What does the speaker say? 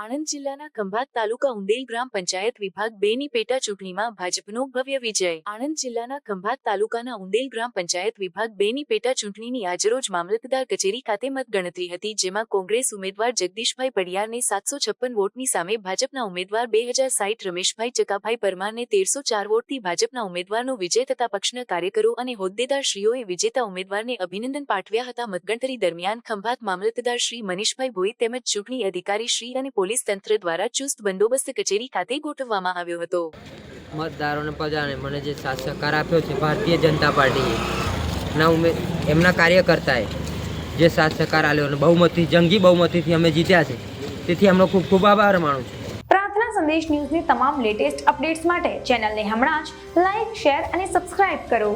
આણંદ જિલ્લાના ખંભાત તાલુકા ઉંડેલ ગ્રામ પંચાયત વિભાગ બે ની પેટા ચૂંટણીમાં ભાજપનો ભવ્ય વિજય. આણંદ જિલ્લાના ખંભાત તાલુકાના ઉંડેલ ગ્રામ પંચાયત વિભાગ બે ની પેટા ચૂંટણીની આજરોજ મામલતદાર કચેરી ખાતે મતગણતરી હતી, જેમાં કોંગ્રેસ ઉમેદવાર જગદીશભાઈ પડિયારને સાતસો છપ્પન વોટની સામે ભાજપના ઉમેદવાર બે હજાર સાઈઠ રમેશભાઈ ચકાભાઈ પરમારને તેરસો ચાર વોટથી ભાજપના ઉમેદવારનો વિજય થતા પક્ષના કાર્યકરો અને હોદ્દેદારશ્રીઓએ વિજેતા ઉમેદવારને અભિનંદન પાઠવ્યા હતા. મતગણતરી દરમિયાન ખંભાત મામલતદાર શ્રી મનીષભાઈ ભોઈ તેમજ ચૂંટણી અધિકારી શ્રી અને પોલીસ તંત્ર દ્વારા ચુસ્ત બંદોબસ્ત કચેરી ખાતે ગોઠવવામાં આવ્યો હતો. મતદારોને પ્રજાને મને જે સહકાર આપ્યો છે ભારતીય જનતા પાર્ટીએ ના ઉમે એમના કાર્યકર્તાએ જે સાથ સહકાર આપ્યો અને બહુમતી જંગી બહુમતીથી અમે જીત્યા છે તેથી એમનો ખૂબ ખૂબ આભાર માનું છું. પ્રાર્થના સંદેશ ન્યૂઝની તમામ લેટેસ્ટ અપડેટ્સ માટે ચેનલને હમણાં જ લાઈક શેર અને સબસ્ક્રાઇબ કરો.